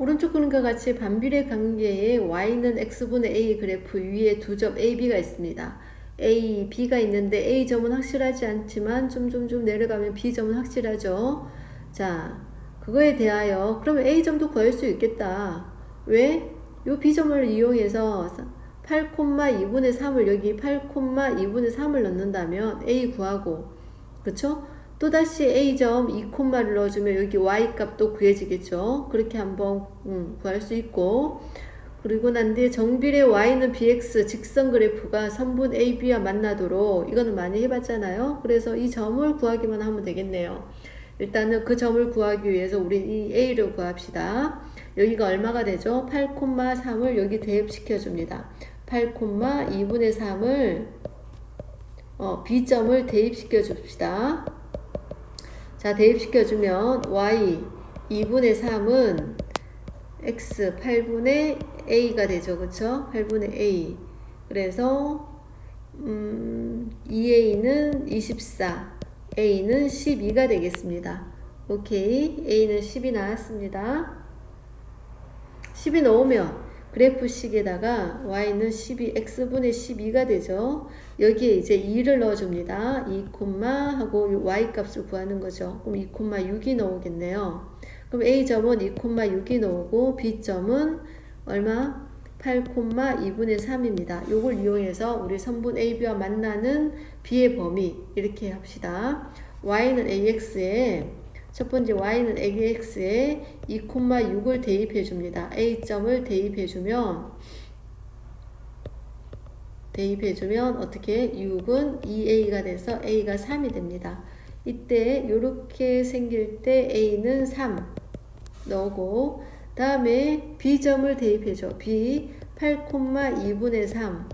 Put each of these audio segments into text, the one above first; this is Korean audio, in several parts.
오른쪽 그림과 같이 반비례 관계에 y는 x분의 a 그래프 위에 두 점 a, b가 있습니다. a, b가 있는데 a 점은 확실하지 않지만 좀 좀 좀 내려가면 b 점은 확실하죠. 자, 그거에 대하여 그러면 a 점도 구할 수 있겠다. 왜? 요 b 점을 이용해서 8,2분의 3을 여기 8,2분의 3을 넣는다면 a 구하고 그쵸? 또다시 a점 2콤마를 넣어주면 여기 y 값도 구해지겠죠. 그렇게 한번 음, 구할 수 있고 그리고 난 뒤에 정비례 y는 bx 직선 그래프가 선분 ab와 만나도록 이거는 많이 해봤잖아요. 그래서 이 점을 구하기만 하면 되겠네요. 일단은 그 점을 구하기 위해서 우리 이 a를 구합시다. 여기가 얼마가 되죠? 8,3을 여기 대입시켜 줍니다. 8,2분의 3을 어, b점을 대입시켜 줍시다. 자, 대입시켜주면 y 2분의 3은 x 8분의 a가 되죠. 그쵸? 8분의 a. 그래서, 음, 2a는 24, a는 12가 되겠습니다. 오케이. a는 10이 나왔습니다. 10이 넣으면 그래프식에다가 y는 12, x분의 12가 되죠. 여기에 이제 2를 넣어줍니다. 2, 하고 y 값을 구하는 거죠. 그럼 2,6이 나오겠네요. 그럼 a점은 2,6이 나오고 b점은 얼마? 8,2분의 3입니다. 요걸 이용해서 우리 선분 AB와 만나는 B의 범위 이렇게 합시다. y는 AX에 첫 번째 y는 AX에 2,6을 대입해 줍니다. A점을 대입해 주면 대입해 주면 어떻게 6은 2a가 돼서 a가 3이 됩니다. 이때 이렇게 생길 때 a는 3 넣고 다음에 b점을 대입해 줘. b 8,2분의 3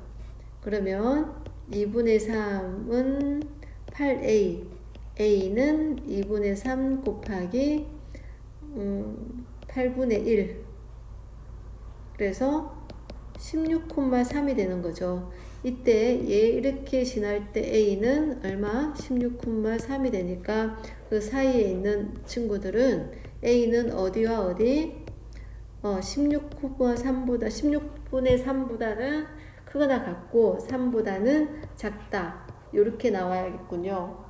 그러면 2분의 3은 8a a는 2분의 3 곱하기 음, 8분의 1 그래서 16,3이 되는 거죠. 이때 얘 이렇게 지날 때 A는 얼마? 16,3이 되니까 그 사이에 있는 친구들은 A는 어디와 어디? 어, 16,3보다 16분의 3보다는 크거나 같고 3보다는 작다. 이렇게 나와야겠군요.